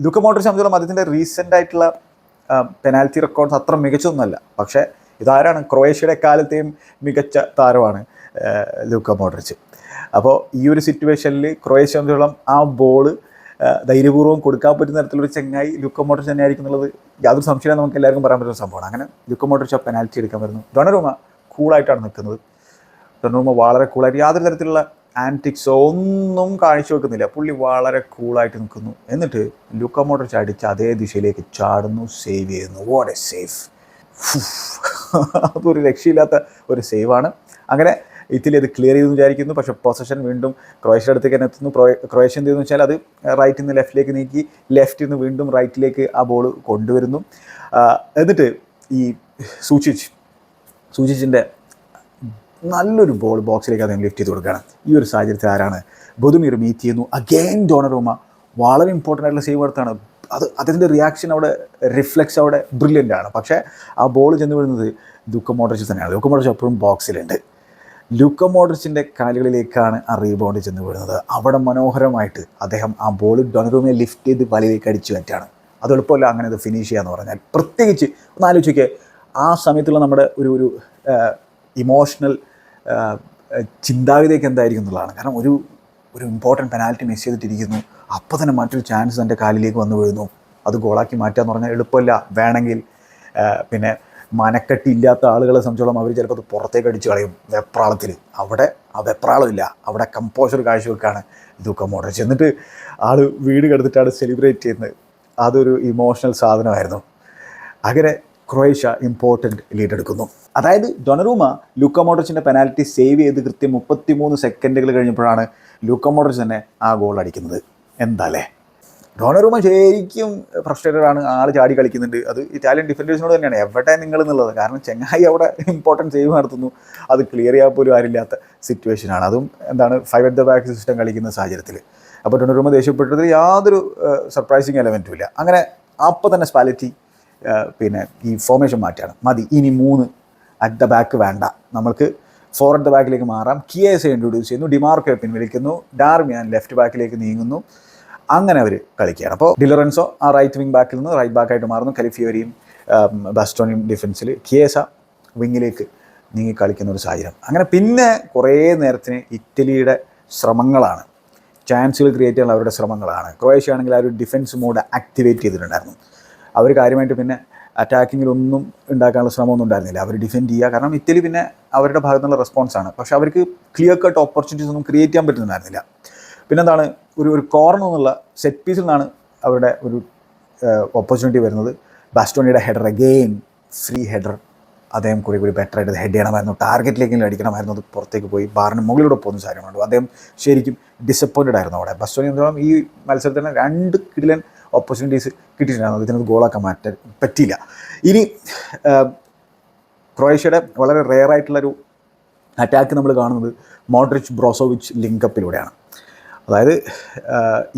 ലുക്ക മോഡ്രിച്ച് സംബന്ധിച്ചോളം അദ്ദേഹത്തിന്റെ റീസെന്റ് ആയിട്ടുള്ള പെനാൽറ്റി റെക്കോർഡ്സ് അത്ര മികച്ചൊന്നുമല്ല പക്ഷേ ഇതാരാണ്? ക്രൊയേഷ്യയുടെ കാലത്തെയും മികച്ച താരമാണ് ലൂക്ക മോഡ്രിച്ച്. അപ്പോൾ ഈ ഒരു സിറ്റുവേഷനിൽ ക്രൊയേഷ്യ സംബന്ധിച്ചോളം ആ ബോൾ ധൈര്യപൂർവം കൊടുക്കാൻ പറ്റുന്ന തരത്തിലൊരു ചെങ്ങായി ലുക്ക മോട്ടോർസ് തന്നെ ആയിരിക്കും എന്നുള്ളത് യാതൊരു സംശയം നമുക്ക് എല്ലാവർക്കും പറയാൻ പറ്റുന്ന സംഭവമാണ്. അങ്ങനെ ലുക്ക ആ പെനാൽറ്റി എടുക്കാൻ വരുന്നു. ഡൊണറുമ കൂളായിട്ടാണ് നിൽക്കുന്നത്. ഡൊണറുമ വളരെ കൂളായിട്ട് യാതൊരു തരത്തിലുള്ള ആന്റിക്സോ ഒന്നും കാണിച്ചു വെക്കുന്നില്ല പുള്ളി വളരെ കൂളായിട്ട് നിൽക്കുന്നു. എന്നിട്ട് ലുക്ക മോഡ്രിച്ച് അടിച്ച് അതേ ദിശയിലേക്ക് ചാടുന്നു സേവ് ചെയ്യുന്നു. വാട്ട് എ സേഫ് അതൊരു രക്ഷയില്ലാത്ത ഒരു സേവാണ്. അങ്ങനെ ഇറ്റലി അത് ക്ലിയർ ചെയ്തെന്ന് വിചാരിക്കുന്നു. പക്ഷേ പൊസഷൻ വീണ്ടും ക്രൊയേഷ്യയുടെ അടുത്തേക്ക് തന്നെ എത്തുന്നു. ക്രൊയേ- ക്രൊയേഷ്യ എന്ത് ചെയ്യുന്നു വെച്ചാൽ അത് റൈറ്റിൽ നിന്ന് ലെഫ്റ്റിലേക്ക് നീക്കി ലെഫ്റ്റിൽ നിന്ന് വീണ്ടും റൈറ്റിലേക്ക് ആ ബോൾ കൊണ്ടുവരുന്നു. എന്നിട്ട് ഈ സൂചിച്ച് സൂചിച്ചിന്റെ നല്ലൊരു ബോൾ ബോക്സിലേക്ക് അദ്ദേഹം ലിഫ്റ്റ് ചെയ്ത് കൊടുക്കുകയാണ്. ഈ ഒരു സാഹചര്യത്തിൽ ആരാണ്? ബുധുമീർ മീറ്റ് ചെയ്യുന്നു. അഗെയിൻ ഡോണറോമ വളരെ ഇമ്പോർട്ടന്റ് ആയിട്ടുള്ള സേവ് എടുത്താണ്. അത് അദ്ദേഹത്തിന്റെ റിയാക്ഷൻ അവിടെ റിഫ്ലക്സ് അവിടെ ബ്രില്യന്റ് ആണ്. പക്ഷേ ആ ബോൾ ചെന്ന് വരുന്നത് ദുഃഖ മോഡ്രിച്ച് തന്നെയാണ്. ദുഃഖ മോഡ്രിച്ച് എപ്പോഴും ബോക്സിലുണ്ട്. ലൂക്ക മോഡ്രിച്ചിന്റെ കാലുകളിലേക്കാണ് ആ റീബൗണ്ട് ചെന്ന് വരുന്നത് അവിടെ മനോഹരമായിട്ട് അദ്ദേഹം ആ ബോൾ ഡൊണറൂമിനെ ലിഫ്റ്റ് ചെയ്ത് വലയിലേക്ക് അടിച്ചു പറ്റാണ് അത് എളുപ്പമല്ല അങ്ങനെ അത് ഫിനിഷ് ചെയ്യാന്ന് പറഞ്ഞാൽ. പ്രത്യേകിച്ച് ഒന്ന് ആലോചിക്കുക ആ സമയത്തുള്ള നമ്മുടെ ഒരു ഒരു ഇമോഷണൽ ചിന്താഗതിയൊക്കെ എന്തായിരിക്കും എന്നുള്ളതാണ്. കാരണം ഒരു ഒരു ഇമ്പോർട്ടന്റ് പെനാൽറ്റി മിസ് ചെയ്തിട്ടിരിക്കുന്നു. അപ്പോൾ തന്നെ മറ്റൊരു ചാൻസ് എന്റെ കാലിലേക്ക് വന്നു വീഴുന്നു. അത് ഗോളാക്കി മാറ്റുക എന്ന് പറഞ്ഞാൽ എളുപ്പമല്ല. വേണമെങ്കിൽ പിന്നെ മനക്കെട്ടി ഇല്ലാത്ത ആളുകളെ സംബന്ധിച്ചോളം അവർ ചിലപ്പോൾ അത് പുറത്തേക്ക് അടിച്ച് കളയും വെപ്രാളത്തിൽ അവിടെ ആ വെപ്രാളമില്ല അവിടെ കമ്പോസർ കാഴ്ചവെക്കാണ് ദുഃഖം മോഡ്രിച്ച് ചെന്നിട്ട് ആൾ വീട് കിടന്നിട്ടാണ് സെലിബ്രേറ്റ് ചെയ്യുന്നത്. അതൊരു ഇമോഷണൽ സാധനമായിരുന്നു. അങ്ങനെ ക്രൊയേഷ്യ ഇമ്പോർട്ടന്റ് ലീഡ് എടുക്കുന്നു. അതായത് ഡൊണറൂമ ലൂക്ക മോഡ്രിച്ചിന്റെ പെനാൽറ്റി സേവ് ചെയ്ത് കൃത്യം മുപ്പത്തിമൂന്ന് സെക്കൻഡുകൾ കഴിഞ്ഞപ്പോഴാണ് ലൂക്ക മോഡ്രിച്ച് തന്നെ ആ ഗോൾ അടിക്കുന്നത്. എന്താ അല്ലേ ഡോണറുമ ശരിക്കും ഫ്രസ്ട്രേറ്റഡ് ആണ്. ആൾ ചാടി കളിക്കുന്നുണ്ട്. അത് ഇറ്റാലിയൻ ഡിഫൻഡേഴ്സിനോട് തന്നെയാണ്. എവിടെ നിങ്ങൾ എന്നുള്ളത് കാരണം ചെങ്ങായി അവിടെ ഇമ്പോർട്ടന്റ് സേവ് നടത്തുന്നു. അത് ക്ലിയർ ചെയ്യാൻ പോലും ആരില്ലാത്ത സിറ്റുവേഷനാണ് അതും എന്താണ് five at the back system കളിക്കുന്ന സാഹചര്യത്തിൽ അപ്പോൾ ഡൊണറൂമ ദേഷ്യപ്പെട്ടതിൽ യാതൊരു സർപ്രൈസിങ് എലമെന്റും ഇല്ല. അങ്ങനെ അപ്പോൾ തന്നെ സ്പാലിറ്റി പിന്നെ ഈ ഫോർമേഷൻ മാറ്റുകയാണ് മതി. ഇനി മൂന്ന് അറ്റ് ദ ബാക്ക് വേണ്ട. നമ്മൾക്ക് ഫോർ അറ്റ് ദ ബാക്കിലേക്ക് മാറാം. കിയേസെ ഇൻട്രൊഡ്യൂസ് ചെയ്യുന്നു. ഡിമാർക്കോ പിൻവലിക്കുന്നു. ഡാർമിയാൻ ലെഫ്റ്റ് ബാക്കിലേക്ക് നീങ്ങുന്നു. അങ്ങനെ അവർ കളിക്കുകയാണ്. അപ്പോൾ ഡിലറൻസോ ആ റൈറ്റ് വിങ് ബാക്കിൽ നിന്ന് റൈറ്റ് ബാക്കായിട്ട് മാറുന്നു. കലിഫിയോരിയും ബസ്റ്റോണിയും ഡിഫൻസിൽ കിയേസ വിങ്ങിലേക്ക് നീങ്ങി കളിക്കുന്ന ഒരു സാഹചര്യം. അങ്ങനെ പിന്നെ കുറേ നേരത്തിന് ഇറ്റലിയുടെ ശ്രമങ്ങളാണ്. ചാൻസുകൾ ക്രിയേറ്റ് ചെയ്യാനുള്ള അവരുടെ ശ്രമങ്ങളാണ്. ക്രൊയേഷ്യ ആണെങ്കിൽ ആ ഒരു ഡിഫൻസ് മോഡ് ആക്ടിവേറ്റ് ചെയ്തിട്ടുണ്ടായിരുന്നു. അവർ കാര്യമായിട്ട് പിന്നെ അറ്റാക്കിങ്ങിലൊന്നും ഉണ്ടാക്കാനുള്ള ശ്രമമൊന്നും ഉണ്ടായിരുന്നില്ല. അവർ ഡിഫെൻഡ് ചെയ്യുക. കാരണം ഇറ്റലി പിന്നെ അവരുടെ ഭാഗത്തുള്ള നിന്നുള്ള റെസ്പോൺസാണ് പക്ഷേ അവർക്ക് ക്ലിയർ കട്ട് ഓപ്പർച്യൂണിറ്റീസ് ഒന്നും ക്രിയേറ്റ് ചെയ്യാൻ പറ്റുന്നുണ്ടായിരുന്നില്ല. പിന്നെന്താണ് ഒരു ഒരു കോർണർ എന്നുള്ള സെറ്റ് പീസിൽ നിന്നാണ് അവരുടെ ഒരു ഓപ്പർച്യൂണിറ്റി വരുന്നത്. ബാസ്റ്റോണിയുടെ ഹെഡർ അഗെയിൻ ഫ്രീ ഹെഡർ അദ്ദേഹം കൂടി കൂടി ബെറ്റർ ആയിട്ട് ഹെഡ് ചെയ്യണമായിരുന്നു. ടാർഗറ്റിലേക്കെങ്കിലും അടിക്കണമായിരുന്നു. അത് പുറത്തേക്ക് പോയി. ബാറിന് മുകളിലൂടെ പോകുന്ന സാധനമുണ്ട് അദ്ദേഹം ശരിക്കും ഡിസപ്പോയിന്റഡ് ആയിരുന്നു അവിടെ. ബസ്റ്റോണി സംബന്ധിച്ചോളം ഈ മത്സരത്തിന് രണ്ട് കിടിലൻ ഓപ്പർച്യൂണിറ്റീസ് കിട്ടിയിട്ടുണ്ടായിരുന്നു അദ്ദേഹത്തിന് ഗോളാക്കാൻ മാറ്റാൻ പറ്റിയില്ല. ഇനി ക്രൊയേഷ്യയുടെ വളരെ റെയർ ആയിട്ടുള്ളൊരു അറ്റാക്ക് നമ്മൾ കാണുന്നത് മോഡ്രിച്ച് ബ്രോസോവിച്ച് ലിങ്കപ്പിലൂടെയാണ് അതായത്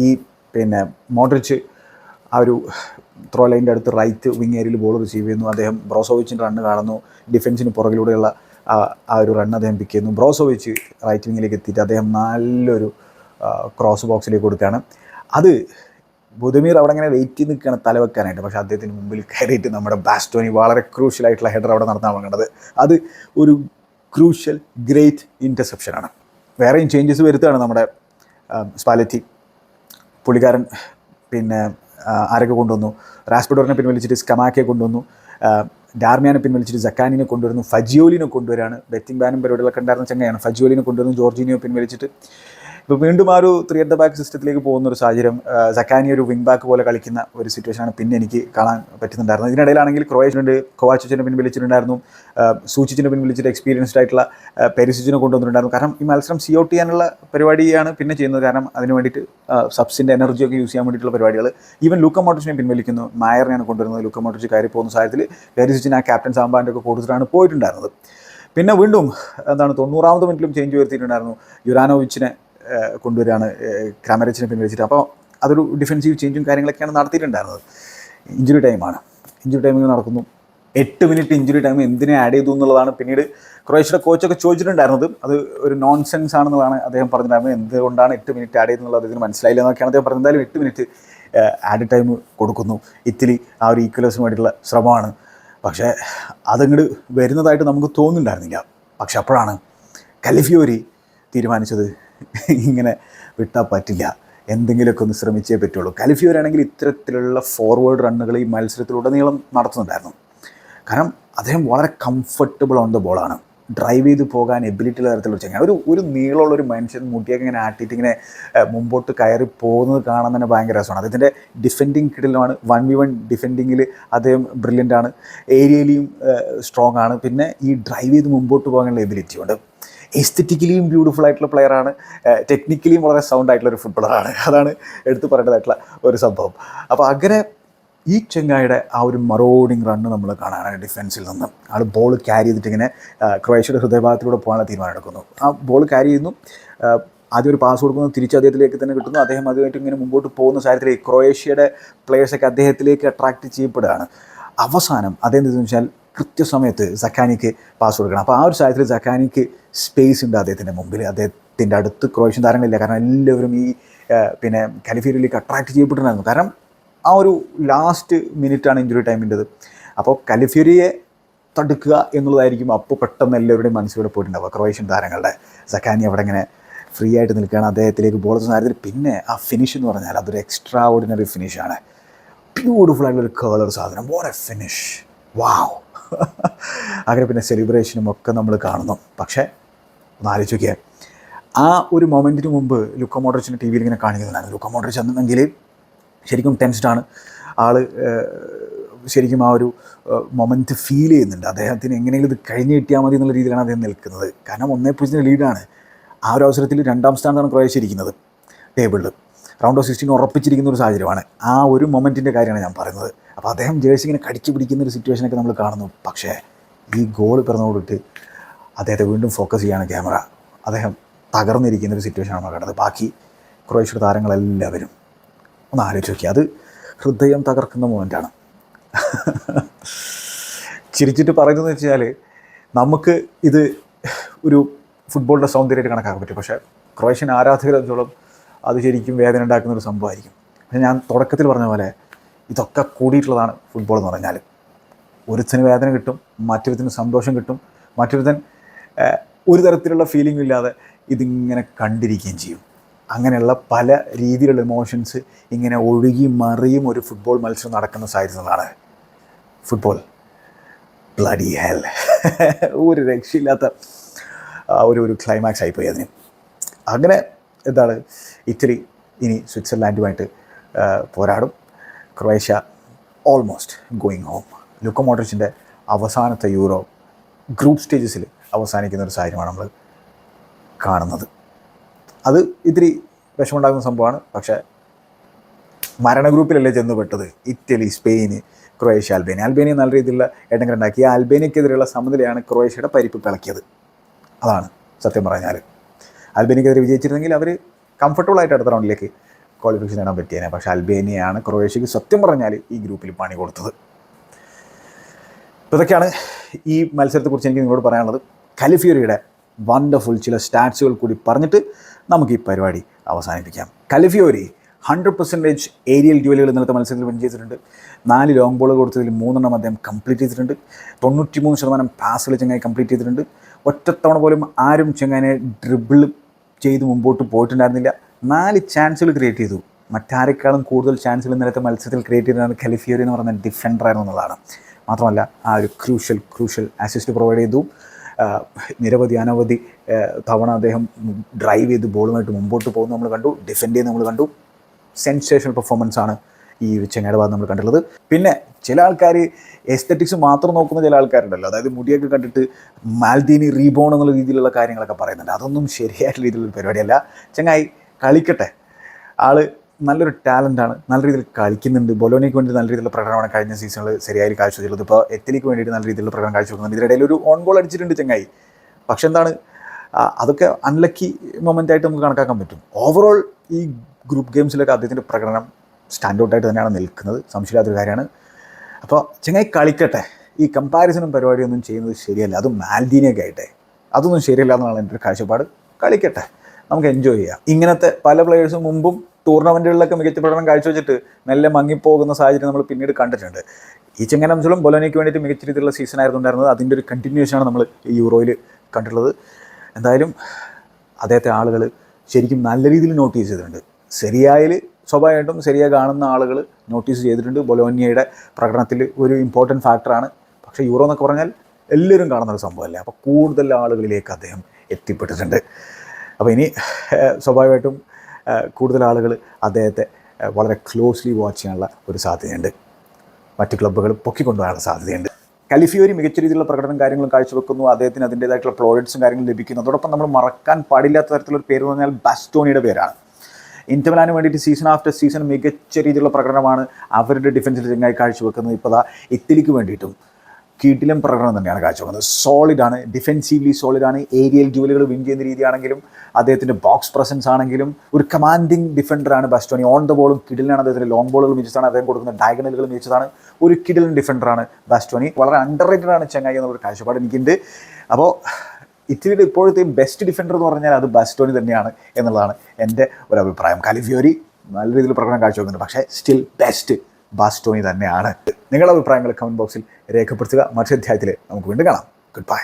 ഈ പിന്നെ മോഡ്രിച്ച് ആ ഒരു ത്രോ ലൈന്റെ അടുത്ത് റൈറ്റ് വിങ് ഏരിയയിൽ ബോൾ റിസീവ് ചെയ്യുന്നു. അദ്ദേഹം ബ്രോസോവിച്ചിന്റെ റണ്ണ് കാണുന്നു. ഡിഫൻസിന് പുറകിലൂടെയുള്ള ആ ഒരു റൺ അദ്ദേഹം പിക്ക് ചെയ്യുന്നു. ബ്രോസോവിച്ച് റൈറ്റ് വിങ്ങിലേക്ക് എത്തിയിട്ട് അദ്ദേഹം നല്ലൊരു ക്രോസ് ബോക്സിലേക്ക് കൊടുക്കുകയാണ്. അത് ബുധമീർ അവിടെ ഇങ്ങനെ വെയിറ്റ് ചെയ്ത് നിൽക്കുകയാണ് തലവെക്കാനായിട്ട്. പക്ഷേ അദ്ദേഹത്തിന് മുമ്പിൽ കയറിയിട്ട് നമ്മുടെ ബാസ്റ്റോണി വളരെ ക്രൂഷ്യൽ ആയിട്ടുള്ള ഹെഡർ അവിടെ നടത്താൻ കണ്ടത്. അത് ഒരു ക്രൂഷ്യൽ ഗ്രേറ്റ് ഇന്റർസെപ്ഷനാണ് വേറെയും ചേഞ്ചസ് വരുത്തുകയാണ് നമ്മുടെ സ്പാലറ്റി. പുള്ളിക്കാരൻ പിന്നെ ആരൊക്കെ കൊണ്ടുവന്നു? റാസ്പിഡോറിനെ പിൻവലിച്ചിട്ട് സ്കമാക്കെ കൊണ്ടുവന്നു. ഡാർമിയാനെ പിൻവലിച്ചിട്ട് ജക്കാനിനെ കൊണ്ടുവരുന്നു. ഫജിയോലിനെ കൊണ്ടുവരാണ്. ബെറ്റിംഗ് ബാനും പരിപാടികളൊക്കെ ഉണ്ടായിരുന്ന ചങ്ങയാണ് ഫജിയോലിനെ കൊണ്ടുവരുന്നു. ജോർജിനിയോ പിൻവലിച്ചിട്ട്. ഇപ്പോൾ വീണ്ടും ആ ഒരു ത്രീ അറ്റ് ദ ബാക്ക് സിസ്റ്റത്തിലേക്ക് പോകുന്ന ഒരു സാഹചര്യം സക്കാനി ഒരു വിങ് ബാക്ക് പോലെ കളിക്കുന്ന ഒരു സിറ്റുവേഷനാണ് പിന്നെ എനിക്ക് കാണാൻ പറ്റുന്നുണ്ടായിരുന്നത്. ഇതിനിടയിലാണെങ്കിൽ ക്രൊയേഷ്യനുണ്ട് കൊവാച്ചിച്ചിനെ പിൻവലിച്ചിട്ടുണ്ടായിരുന്നു സൂചിച്ചിനെ പിൻവലിച്ചിട്ട് എക്സ്പീരിയൻസ്ഡ് ആയിട്ടുള്ള പെരിസിച്ചിനെ കൊണ്ടുവന്നിട്ടുണ്ടായിരുന്നു. കാരണം ഈ മത്സരം സി ഔട്ട് ചെയ്യാനുള്ള പരിപാടിയാണ് പിന്നെ ചെയ്യുന്നത്. കാരണം അതിന് വേണ്ടിയിട്ട് സബ്സിന്റെ എനർജിയൊക്കെ യൂസ് ചെയ്യാൻ വേണ്ടിയിട്ടുള്ള പരിപാടികൾ ഈവൻ ലൂക്ക മോട്ടോസിനെ പിൻവലിക്കുന്നു നായറിനെയാണ് കൊണ്ടുവരുന്നത്. ലൂക്ക മോട്ടോസ് കയറി പോകുന്ന സാഹചര്യത്തിൽ പെരിസിച്ചിന് ആ ക്യാപ്റ്റൻ സാമ്പാന്റെ ഒക്കെ കൊടുത്തിട്ടാണ് പോയിട്ടുണ്ടായിരുന്നത്. പിന്നെ വീണ്ടും എന്താണ് തൊണ്ണൂറാമത് മിനിറ്റിലും ചേഞ്ച് വരുത്തിയിട്ടുണ്ടായിരുന്നു. യുരാനോവിച്ചിനെ കൊണ്ടുവരികയാണ് ക്രാമരച്ചിനെ പിൻവലിച്ചിട്ട്. അപ്പോൾ അതൊരു ഡിഫൻസീവ് ചേഞ്ചും കാര്യങ്ങളൊക്കെയാണ് നടത്തിയിട്ടുണ്ടായിരുന്നത്. ഇഞ്ചുറി ടൈമാണ് ഇഞ്ചുറി ടൈമിൽ നടക്കുന്നു. എട്ട് മിനിറ്റ് ഇഞ്ചുറി ടൈം എന്തിനെ ആഡ് ചെയ്തു എന്നുള്ളതാണ് പിന്നീട് ക്രൊയേഷ്യയുടെ കോച്ചൊക്കെ ചോദിച്ചിട്ടുണ്ടായിരുന്നത്. അത് ഒരു നോൺ സെൻസ് ആണെന്നുള്ളതാണ് അദ്ദേഹം പറഞ്ഞിട്ടുണ്ടായിരുന്നത്. എന്തുകൊണ്ടാണ് എട്ട് മിനിറ്റ് ആഡ് ചെയ്തെന്നുള്ളത് അദ്ദേഹം മനസ്സിലായില്ല എന്നൊക്കെയാണ് അദ്ദേഹം പറഞ്ഞത്. എന്തായാലും എട്ട് മിനിറ്റ് ആഡ് ടൈം കൊടുക്കുന്നു. ഇറ്റലി ആ ഒരു ഈക്വലേഴ്സിന് വേണ്ടിയിട്ടുള്ള ശ്രമമാണ്. പക്ഷേ അതങ്ങോട്ട് വരുന്നതായിട്ട് നമുക്ക് തോന്നുന്നുണ്ടായിരുന്നില്ല. പക്ഷെ അപ്പോഴാണ് കലിഫിയോരി തീരുമാനിച്ചത്. ഇങ്ങനെ വിട്ടാൽ പറ്റില്ല. എന്തെങ്കിലുമൊക്കെ ഒന്ന് ശ്രമിച്ചേ പറ്റുള്ളൂ. കലിഫിയോരാണെങ്കിൽ ഇത്തരത്തിലുള്ള ഫോർവേഡ് റണ്ണുകൾ ഈ മത്സരത്തിലുടനീളം നടത്തുന്നുണ്ടായിരുന്നു. കാരണം അദ്ദേഹം വളരെ കംഫർട്ടബിൾ ഓൺ ദ ബോളാണ് ഡ്രൈവ് ചെയ്ത് പോകാൻ എബിലിറ്റിയുള്ള തരത്തിലുള്ള ചെങ്ങനെ ഒരു ഒരു നീളമുള്ള ഒരു മനുഷ്യൻ മുട്ടിയൊക്കെ ഇങ്ങനെ ആട്ടിയിട്ട് ഇങ്ങനെ മുമ്പോട്ട് കയറി പോകുന്നത് കാണാൻ തന്നെ ഭയങ്കര രസമാണ്. അദ്ദേഹത്തിന്റെ ഡിഫെൻഡിങ് കിടലുമാണ്. വൺ വി വൺ ഡിഫെൻഡിങ്ങിൽ അദ്ദേഹം ബ്രില്യന്റ് ആണ്. ഏരിയയിലും സ്ട്രോങ് ആണ്. പിന്നെ ഈ ഡ്രൈവ് ചെയ്ത് മുമ്പോട്ട് പോകാനുള്ള എബിലിറ്റി ഉണ്ട്. എസ്തറ്റിക്കലിയും ബ്യൂട്ടിഫുൾ ആയിട്ടുള്ള പ്ലെയറാണ് ടെക്നിക്കലിയും വളരെ സൗണ്ട് ആയിട്ടുള്ള ഒരു ഫുട്ബോളറാണ് അതാണ് എടുത്തു പറയേണ്ടതായിട്ടുള്ള ഒരു സംഭവം. അപ്പോൾ അങ്ങനെ ഈ ചെങ്ങായുടെ ആ ഒരു മറോഡിങ് റണ്ണ് നമ്മൾ കാണാനാണ് ഡിഫൻസിൽ നിന്ന്. ആൾ ബോൾ ക്യാരി ചെയ്തിട്ട് ഇങ്ങനെ ക്രൊയേഷ്യയുടെ ഹൃദയഭാഗത്തിലൂടെ പോകാനുള്ള തീരുമാനം എടുക്കുന്നു ആ ബോൾ ക്യാരി ചെയ്യുന്നു. ആദ്യം ഒരു പാസ് കൊടുക്കുന്നു. തിരിച്ച് അദ്ദേഹത്തിലേക്ക് തന്നെ കിട്ടുന്നു. അദ്ദേഹം അതുമായിട്ട് ഇങ്ങനെ മുമ്പോട്ട് പോകുന്ന സാഹചര്യത്തിൽ ക്രൊയേഷ്യയുടെ പ്ലേയേഴ്സൊക്കെ അദ്ദേഹത്തിലേക്ക് അട്രാക്റ്റ് ചെയ്യപ്പെടുകയാണ്. അവസാനം അദ്ദേഹം എന്താണെന്ന് വെച്ചാൽ കൃത്യസമയത്ത് സക്കാനിക്ക് പാസ് കൊടുക്കണം. അപ്പോൾ ആ ഒരു സാഹചര്യത്തിൽ സക്കാനിക്ക് സ്പേസ് ഉണ്ട് അദ്ദേഹത്തിന്റെ മുമ്പിൽ. അദ്ദേഹത്തിന്റെ അടുത്ത് ക്രോയേഷ്യൻ താരങ്ങളില്ല. കാരണം എല്ലാവരും ഈ പിന്നെ കാലിഫീരിയയിലേക്ക് അട്രാക്ട് ചെയ്യപ്പെട്ടിട്ടുണ്ടായിരുന്നു. കാരണം ആ ഒരു ലാസ്റ്റ് മിനിറ്റാണ് ഇഞ്ചുറി ടൈമിന്റെത് അപ്പോൾ കലിഫ്യൂരിയെ തടുക്കുക എന്നുള്ളതായിരിക്കും അപ്പോൾ പെട്ടെന്ന് എല്ലാവരുടെയും മനസ്സിലൂടെ പോയിട്ടുണ്ടാവുക ക്രൊയേഷ്യൻ താരങ്ങളുടെ. സക്കാനി അവിടെ ഇങ്ങനെ ഫ്രീ ആയിട്ട് നിൽക്കുകയാണ് അദ്ദേഹത്തിലേക്ക് ബോൾ സാഹചര്യത്തിൽ പിന്നെ ആ ഫിനിഷ് എന്ന് പറഞ്ഞാൽ അതൊരു എക്സ്ട്രാ ഓർഡിനറി ഫിനിഷാണ് ബ്യൂട്ടിഫുൾ ആയിട്ടുള്ള ഒരു കേളർ സാധനം. വോട്ട് എ ഫിനിഷ് വാവ് അങ്ങനെ പിന്നെ സെലിബ്രേഷനും ഒക്കെ നമ്മൾ കാണുന്നു. പക്ഷേ ഒന്ന് ആ ഒരു മൊമെന്റിന് മുമ്പ് ലുക്ക മോഡറിച്ചിന്റെ ടി വിയിൽ ഇങ്ങനെ കാണിക്കുന്നതാണ് ലുക്ക മോഡറിച്ച് എന്നെങ്കിൽ ശരിക്കും ടെൻസ്ഡാണ് ആൾ ശരിക്കും ആ ഒരു മൊമെന്റ് ഫീൽ ചെയ്യുന്നുണ്ട്. അദ്ദേഹത്തിന് എങ്ങനെയെങ്കിലും ഇത് കഴിഞ്ഞ് കിട്ടിയാൽ മതി എന്നുള്ള രീതിയിലാണ് അദ്ദേഹം നിൽക്കുന്നത്. കാരണം ഒന്നേ പൂജ്യത്തിന്റെ ലീഡാണ്. ആ ഒരു അവസരത്തിൽ രണ്ടാം സ്ഥാനത്താണ് ക്രൊയേഷ്യ ഇരിക്കുന്നത് ടേബിളിൽ റൗണ്ട് ഓഫ് സിക്സ്റ്റീൻ ഉറപ്പിച്ചിരിക്കുന്ന ഒരു സാഹചര്യമാണ്. ആ ഒരു മൊമെന്റിന്റെ കാര്യമാണ് ഞാൻ പറയുന്നത്. അപ്പോൾ അദ്ദേഹം ജേഴ്സി ഇങ്ങനെ കടിച്ചു പിടിക്കുന്ന ഒരു സിറ്റുവേഷനൊക്കെ നമ്മൾ കാണുന്നു. പക്ഷേ ഈ ഗോൾ പിറന്നോടിട്ട് അദ്ദേഹത്തെ വീണ്ടും ഫോക്കസ് ചെയ്യാണ് ക്യാമറ അദ്ദേഹം തകർന്നിരിക്കുന്ന ഒരു സിറ്റുവേഷനാണ് നമ്മൾ കണ്ടത് ബാക്കി ക്രൊയേഷ്യ താരങ്ങളെല്ലാവരും ഒന്ന് ആലോചിച്ച് നോക്കി അത് ഹൃദയം തകർക്കുന്ന മൊമെന്റാണ് ചിരിച്ചിട്ട് പറയുന്നതെന്ന് വെച്ചാൽ നമുക്ക് ഇത് ഒരു ഫുട്ബോളിന്റെ സൗന്ദര്യമായിട്ട് കണക്കാക്കാൻ പറ്റും. പക്ഷേ ക്രൊയേഷ്യൻ ആരാധകരെ വെച്ചോളം അത് ശരിക്കും വേദന ഉണ്ടാക്കുന്ന ഒരു സംഭവമായിരിക്കും. പക്ഷേ ഞാൻ തുടക്കത്തിൽ പറഞ്ഞ പോലെ ഇതൊക്കെ കൂടിയിട്ടുള്ളതാണ് ഫുട്ബോൾ എന്ന് പറഞ്ഞാൽ ഒരുത്തിന് വേദന കിട്ടും മറ്റൊരുത്തിന് സന്തോഷം കിട്ടും മറ്റൊരുത്തൻ ഒരു തരത്തിലുള്ള ഫീലിംഗ് ഇല്ലാതെ ഇതിങ്ങനെ കണ്ടിരിക്കുകയും ചെയ്യും. അങ്ങനെയുള്ള പല രീതിയിലുള്ള ഇമോഷൻസ് ഇങ്ങനെ ഒഴുകി മറിയും ഒരു ഫുട്ബോൾ മത്സരം നടക്കുന്ന സാഹചര്യങ്ങളാണ്. ഫുട്ബോൾ ബ്ലഡി ഹെൽ ഒരു രക്ഷയില്ലാത്ത ഒരു ഒരു ക്ലൈമാക്സ് ആയിപ്പോയി അതിന്. അങ്ങനെ എന്താണ് ഇറ്റലി ഇനി സ്വിറ്റ്സർലാൻഡുമായിട്ട് പോരാടും. Croatia almost going home Luka മോഡ്രിച്ചിന്റെ അവസാനത്തെ യൂറോ ഗ്രൂപ്പ് സ്റ്റേജസിൽ അവസാനിക്കുന്ന ഒരു സാഹചര്യമാണ് നമ്മൾ കാണുന്നത്. അത് ഇത്തിരി വിഷമുണ്ടാകുന്ന സംഭവമാണ്. പക്ഷേ മരണഗ്രൂപ്പിലല്ലേ ചെന്നുപെട്ടത്? ചെന്ന് പെട്ടത് Italy Spain Croatia Albania Albania നല്ല രീതിയിലുള്ള ഏട്ടങ്ങൾ ഉണ്ടാക്കി. ആ അൽബേനിയക്കെതിരെയുള്ള സമനിലയാണ് ക്രൊയേഷ്യയുടെ പരിപ്പ് പിളക്കിയത്. അതാണ് സത്യം പറഞ്ഞാൽ അൽബേനിയക്കെതിരെ വിജയിച്ചിരുന്നെങ്കിൽ അവർ കംഫർട്ടബിൾ ആയിട്ട് അടുത്ത റൗണ്ടിലേക്ക് ക്വാളിഫിക്കേഷൻ നേടാൻ പറ്റിയേനെ. പക്ഷേ അൽബേനിയയാണ് ക്രൊയേഷ്യക്ക് സത്യം പറഞ്ഞാൽ ഈ ഗ്രൂപ്പിൽ പണി കൊടുത്തത്. ഇതൊക്കെയാണ് ഈ മത്സരത്തെക്കുറിച്ച് എനിക്ക് നിങ്ങളോട് പറയാനുള്ളത്. കലിഫിയോറിയുടെ വണ്ടർഫുൾ ചില സ്റ്റാറ്റ്സുകൾ കൂടി പറഞ്ഞിട്ട് നമുക്ക് ഈ പരിപാടി അവസാനിപ്പിക്കാം. കലിഫിയോരി ഹൺഡ്രഡ് പെർസെന്റേജ് ഏരിയൽ ഡ്യൂലുകൾ ഇന്നലത്തെ മത്സരത്തിൽ വിൻ ചെയ്തിട്ടുണ്ട്. നാല് ലോങ് ബോൾ കൊടുത്തതിൽ മൂന്നെണ്ണം അദ്ദേഹം കംപ്ലീറ്റ് ചെയ്തിട്ടുണ്ട്. തൊണ്ണൂറ്റി മൂന്ന് ശതമാനം പാസുകൾ ചെങ്ങായി കംപ്ലീറ്റ് ചെയ്തിട്ടുണ്ട്. ഒറ്റത്തവണ പോലും ആരും ചെങ്ങാനെ ഡ്രിബിൾ ചെയ്ത് മുമ്പോട്ട് പോയിട്ടുണ്ടായിരുന്നില്ല. നാല് ചാൻസുകൾ ക്രിയേറ്റ് ചെയ്തു. മറ്റാരെക്കാളും കൂടുതൽ ചാൻസുകൾ ഇന്നലത്തെ മത്സരത്തിൽ ക്രിയേറ്റ് ചെയ്തതാണ് കലിഫിയോറി എന്ന് പറയുന്ന ഡിഫൻഡർ ആയിരുന്നു എന്നുള്ളതാണ്. മാത്രമല്ല ആ ഒരു ക്രൂഷ്യൽ ക്രൂഷ്യൽ അസിസ്റ്റ് പ്രൊവൈഡ് ചെയ്തു. നിരവധി അനവധി തവണ അദ്ദേഹം ഡ്രൈവ് ചെയ്ത് ബോളുമായിട്ട് മുമ്പോട്ട് പോകുന്നത് നമ്മൾ കണ്ടു ഡിഫെൻഡ് ചെയ്ത് നമ്മൾ കണ്ടു. സെൻസേഷണൽ പെർഫോമൻസ് ആണ് ഈ ചെങ്ങയുടെ ഭാഗത്ത് നമ്മൾ കണ്ടിട്ടുള്ളത്. പിന്നെ ചില ആൾക്കാർ എസ്തറ്റിക്സ് മാത്രം നോക്കുന്ന ചില ആൾക്കാരുണ്ടല്ലോ. അതായത് മുടിയൊക്കെ കണ്ടിട്ട് മാൽദീനി റീബോൺ എന്നുള്ള രീതിയിലുള്ള കാര്യങ്ങളൊക്കെ പറയുന്നുണ്ട്. അതൊന്നും ശരിയായിട്ടുള്ള രീതിയിലുള്ള പരിപാടിയല്ല. ചങ്ങായി കളിക്കട്ടെ. ആൾ നല്ലൊരു ടാലന്റാണ് നല്ല രീതിയിൽ കളിക്കുന്നുണ്ട്. ബൊലോണിക്ക് വേണ്ടി നല്ല രീതിയിലുള്ള പ്രകടനമാണ് കഴിഞ്ഞ സീസണിൽ ശരിയായി കാഴ്ചവെച്ചുള്ളത് ഇപ്പോൾ എത്തിലിക്ക് വേണ്ടിയിട്ട് നല്ല രീതിയിലുള്ള പ്രകടനം കാഴ്ചവെക്കുന്നുണ്ട്. ഇതിനിടയിൽ ഒരു ഓൺ ഗോൾ അടിച്ചിട്ടുണ്ട് ചെങ്ങായി. പക്ഷെ എന്താണ് അതൊക്കെ അൺലക്കി മൊമെന്റ് ആയിട്ട് നമുക്ക് കണക്കാക്കാൻ പറ്റും. ഓവറോൾ ഈ ഗ്രൂപ്പ് ഗെയിംസിലൊക്കെ അദ്ദേഹത്തിന്റെ പ്രകടനം സ്റ്റാൻഡ് ഔട്ടായിട്ട് തന്നെയാണ് നിൽക്കുന്നത്. സംശയമില്ലാത്തൊരു കാര്യമാണ്. അപ്പോൾ ചെങ്ങായി കളിക്കട്ടെ. ഈ കമ്പാരിസണും പരിപാടിയൊന്നും ചെയ്യുന്നത് ശരിയല്ല. അതും മാൽദീനൊക്കെ ആയിട്ടെ. അതൊന്നും ശരിയല്ല എന്നാണ് എന്റെ ഒരു കാഴ്ചപ്പാട്. കളിക്കട്ടെ. നമുക്ക് എൻജോയ് ചെയ്യാം. ഇങ്ങനത്തെ പല പ്ലെയേഴ്സും മുമ്പും ടൂർണമെന്റുകളിലൊക്കെ മികച്ച പ്രകടനം കാഴ്ചവെച്ചിട്ട് മെല്ലെ മങ്ങിപ്പോകുന്ന സാഹചര്യം നമ്മൾ പിന്നീട് കണ്ടിട്ടുണ്ട്. ഈ ചെങ്ങനംസുളം ബൊലോനയ്ക്ക് വേണ്ടിയിട്ട് മികച്ച രീതിയിലുള്ള സീസൺ ആയിരുന്നു ഉണ്ടായിരുന്നത്. അതിന്റെ ഒരു കണ്ടിന്യൂഷനാണ് നമ്മൾ ഈ യൂറോയിൽ കണ്ടിട്ടുള്ളത്. എന്തായാലും അദ്ദേഹത്തെ ആളുകൾ ശരിക്കും നല്ല രീതിയിൽ നോട്ടീസ് ചെയ്തിട്ടുണ്ട്. ശരിയായിൽ സ്വാഭാവികമായിട്ടും ശരിയായി കാണുന്ന ആളുകൾ നോട്ടീസ് ചെയ്തിട്ടുണ്ട്. ബൊലോനിയയുടെ പ്രകടനത്തിൽ ഒരു ഇമ്പോർട്ടന്റ് ഫാക്ടറാണ് പക്ഷേ യൂറോ എന്നൊക്കെ പറഞ്ഞാൽ എല്ലാവരും കാണുന്ന ഒരു സംഭവമല്ലേ? അപ്പോൾ കൂടുതൽ ആളുകളിലേക്ക് അദ്ദേഹം എത്തിപ്പെട്ടിട്ടുണ്ട്. അപ്പോൾ ഇനി സ്വാഭാവികമായിട്ടും കൂടുതൽ ആളുകൾ അദ്ദേഹത്തെ വളരെ ക്ലോസ്ലി വാച്ച് ചെയ്യാനുള്ള ഒരു സാധ്യതയുണ്ട്. മറ്റ് ക്ലബ്ബുകൾ പൊക്കിക്കൊണ്ടുപോകാനുള്ള സാധ്യതയുണ്ട്. കലിഫിയോരി മികച്ച രീതിയിലുള്ള പ്രകടനം കാര്യങ്ങളും കാഴ്ചവെക്കുന്നു. അദ്ദേഹത്തിന് അതിന്റേതായിട്ടുള്ള പ്രോഡക്ട്സും കാര്യങ്ങളും ലഭിക്കുന്നു. അതോടൊപ്പം നമ്മൾ മറക്കാൻ പാടില്ലാത്ത തരത്തിലൊരു പേര് പറഞ്ഞാൽ ബാസ്റ്റോണിയുടെ പേരാണ്. ഇന്റർമിലാന് വേണ്ടിയിട്ട് സീസൺ ആഫ്റ്റർ സീസൺ മികച്ച രീതിയിലുള്ള പ്രകടനമാണ് അവരുടെ ഡിഫൻസിൽ ചെങ്ങായി കാഴ്ചവെക്കുന്നത്. ഇപ്പോൾ ഇറ്റലിക്ക് വേണ്ടിയിട്ടും കീട്ടിലും പ്രകടനം തന്നെയാണ് കാഴ്ചവെക്കുന്നത്. സോളിഡാണ് ഡിഫെൻസീവ്ലി സോളിഡാണ് ഏരിയൽ ജോലികൾ വിൻ ചെയ്യുന്ന രീതിയാണെങ്കിലും അദ്ദേഹത്തിന്റെ ബോക്സ് പ്രസൻസ് ആണെങ്കിലും ഒരു കമാൻഡിങ് ഡിഫൻഡറാണ് ബസ്റ്റോണി. ഓൺ ദ ബോളും കിഡിലാണ് അദ്ദേഹത്തിന്റെ ലോങ് ബോളുകൾ മികച്ചതാണ്. അദ്ദേഹം കൊടുക്കുന്ന ഡയഗണലുകൾ മികച്ചതാണ്. ഒരു കിഡിലൻ ഡിഫൻഡറാണ് ബാസ്റ്റോണി. വളരെ അണ്ടർ റേറ്റഡ് ആണ് ചെങ്ങായി എന്നൊരു കാഴ്ചപ്പാട് എനിക്കുണ്ട്. അപ്പോൾ ഇറ്റലിയുടെ ഇപ്പോഴത്തെ ബെസ്റ്റ് ഡിഫൻഡർ എന്ന് പറഞ്ഞാൽ അത് ബാസ്റ്റോണി തന്നെയാണ് എന്നുള്ളതാണ് എന്റെ ഒരു അഭിപ്രായം. കാലിഫിയോരി നല്ല രീതിയിൽ പ്രകടനം കാഴ്ചവെക്കുന്നുണ്ട്. പക്ഷേ സ്റ്റിൽ ബെസ്റ്റ് ബാസ്റ്റോണി തന്നെയാണ്. നിങ്ങളുടെ അഭിപ്രായങ്ങൾ കമന്റ് ബോക്സിൽ രേഖപ്പെടുത്തുക. മറ്റൊരു അധ്യായത്തിൽ നമുക്ക് വീണ്ടും കാണാം. Good bye